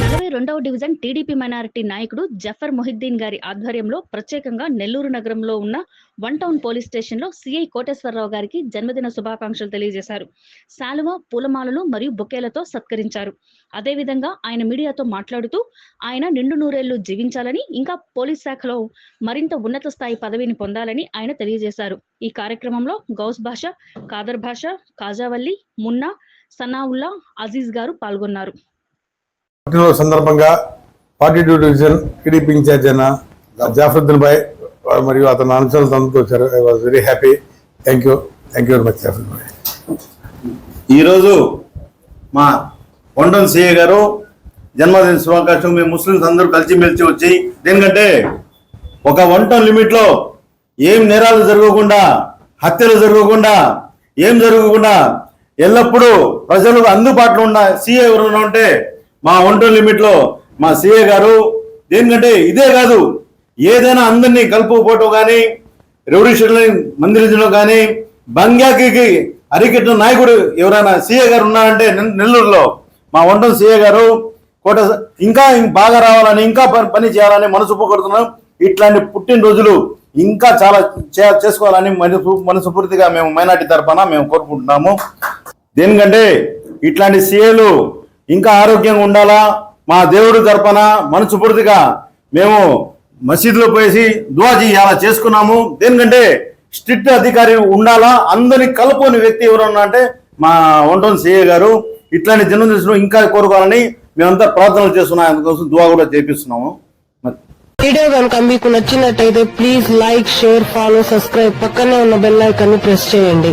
నలభై రెండవ division TDP minority నాయకుడు జఫర్ మొహిద్దీన్ గారి ఆధ్వర్యంలో ప్రత్యేకంగా నెల్లూరు నగరంలో ఉన్న వన్ టౌన్ పోలీస్ స్టేషన్లో సిఐ కోటేశ్వరరావు గారికి జన్మదిన శుభాకాంక్షలు తెలియజేశారు. శాలువ పూలమాలలు మరియు బొకేలతో సత్కరించారు. అదేవిధంగా ఆయన మీడియాతో మాట్లాడుతూ ఆయన నిండు నూరేళ్ళు జీవించాలని ఇంకా పోలీస్ శాఖలో మరింత ఉన్నత స్థాయి పదవిని పొందాలని ఆయన తెలియజేశారు. ఈ కార్యక్రమంలో గౌస్ భాష కాదర్ భాష కాజావల్లి మున్నా సనావుల్లా అజీజ్ గారు పాల్గొన్నారు. పుట్టినరోజు సందర్భంగా forty two division TDP incharge అయిన జాఫరుద్దీన్ భాయ్ మరియు అతని అనుచరులతో అందరితో వచ్చారు. I was very happy thank you thank you very much Jafaruddin bhai. ఈరోజు మా వండన్ సిఏ గారు జన్మదిన శుభాకాంక్షలు. మేము ముస్లింస్ అందరూ కలిసిమెలిసి వచ్చి దేనికంటే ఒక వన్ టౌన్ లిమిట్లో ఏం నేరాలు జరగకుండా హత్యలు జరగకుండా ఏం జరగకుండా ఎల్లప్పుడూ ప్రజలకు అందుబాటులో ఉన్న సీఏ ఎవరైనా ఉంటే మా వన్ లిమిట్లో మా సిఏ గారు దేనికంటే ఇదే కాదు ఏదైనా అందరినీ కలుపుకోవటం కానీ రెవల్యూషన్ మందిరించడం కానీ బంగ్యాకి అరికెట్టిన నాయకుడు ఎవరైనా సీఏ గారు ఉన్నారంటే నెల్లూరులో మా వంటం సీఏ గారు కోట ఇంకా బాగా రావాలని ఇంకా పని- పని చేయాలని మనసు పోగొడుతున్నాం ఇట్లాంటి పుట్టినరోజులు ఇంకా చాలా చేసుకోవాలని మనసు మనస్ఫూర్తిగా మేము మైనార్టీ తరఫున మేము కోరుకుంటున్నాము. దేనికంటే ఇట్లాంటి సీఏలు ఇంకా ఆరోగ్యంగా ఉండాలా? మా దేవుడి తరపున మనస్ఫూర్తిగా మేము మసీదులో పోయేసి దువా చేయాలా చేసుకున్నాము. దేనికంటే స్ట్రిక్ట్ అధికారి ఉండాలా? అందరిని కలుపుని వ్యక్తి ఎవరన్నా అంటే మా వంటన్ సీఏ గారు ఇట్లాంటి జన్మదినం ఇంకా కోరుకోవాలని మేమంతా ప్రార్థనలు చేస్తున్నాం. అందుకోసం దువా కూడా చేపిస్తున్నాము. వీడియో కనుక మీకు నచ్చినట్టయితే please like share follow subscribe పక్కనే ఉన్న బెల్ ఐకాన్ ప్రెస్ చేయండి.